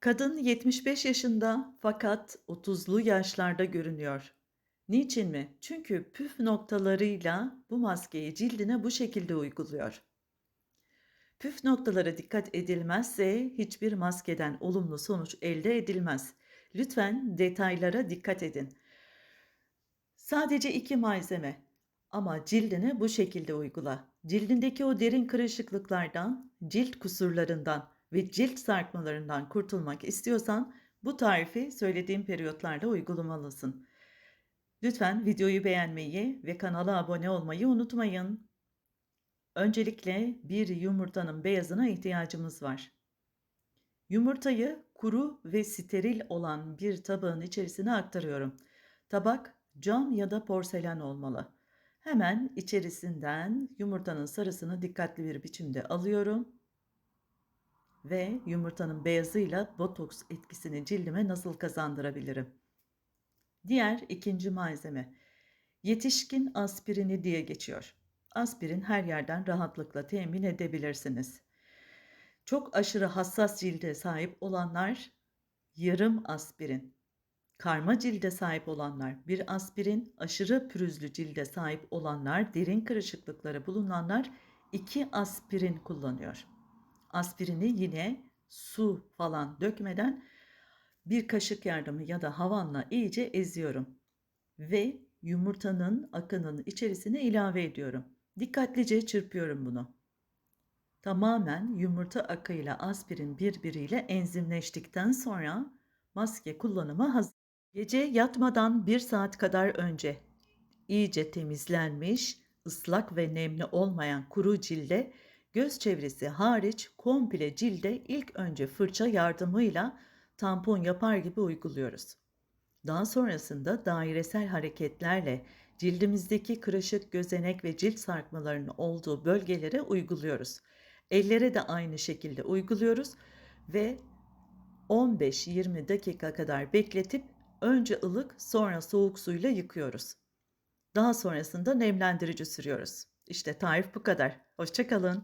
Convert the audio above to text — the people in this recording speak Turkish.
Kadın 75 yaşında fakat 30'lu yaşlarda görünüyor. Niçin mi? Çünkü püf noktalarıyla bu maskeyi cildine bu şekilde uyguluyor. Püf noktalara dikkat edilmezse hiçbir maskeden olumlu sonuç elde edilmez. Lütfen detaylara dikkat edin. Sadece iki malzeme ama cildine bu şekilde uygula. Cildindeki o derin kırışıklıklardan, cilt kusurlarından ve cilt sarkmalarından kurtulmak istiyorsan bu tarifi söylediğim periyotlarda uygulamalısın. Lütfen videoyu beğenmeyi ve kanala abone olmayı unutmayın. Öncelikle bir yumurtanın beyazına ihtiyacımız var. Yumurtayı kuru ve steril olan bir tabağın içerisine aktarıyorum. Tabak cam ya da porselen olmalı. Hemen içerisinden yumurtanın sarısını dikkatli bir biçimde alıyorum ve yumurtanın beyazıyla botoks etkisini cildime nasıl kazandırabilirim? Diğer ikinci malzeme yetişkin aspirini diye geçiyor. Aspirin her yerden rahatlıkla temin edebilirsiniz. Çok aşırı hassas cilde sahip olanlar yarım aspirin, karma cilde sahip olanlar bir aspirin, aşırı pürüzlü cilde sahip olanlar, derin kırışıklıkları bulunanlar iki aspirin kullanıyor. Aspirini yine su falan dökmeden bir kaşık yardımı ya da havanla iyice eziyorum ve yumurtanın akının içerisine ilave ediyorum. Dikkatlice çırpıyorum bunu. Tamamen yumurta akıyla aspirin birbiriyle enzimleştikten sonra maske kullanıma hazır. Gece yatmadan bir saat kadar önce iyice temizlenmiş, ıslak ve nemli olmayan kuru cilde göz çevresi hariç komple cilde ilk önce fırça yardımıyla tampon yapar gibi uyguluyoruz. Daha sonrasında dairesel hareketlerle cildimizdeki kırışık, gözenek ve cilt sarkmalarının olduğu bölgelere uyguluyoruz. Ellere de aynı şekilde uyguluyoruz ve 15-20 dakika kadar bekletip önce ılık sonra soğuk suyla yıkıyoruz. Daha sonrasında nemlendirici sürüyoruz. İşte tarif bu kadar. Hoşçakalın.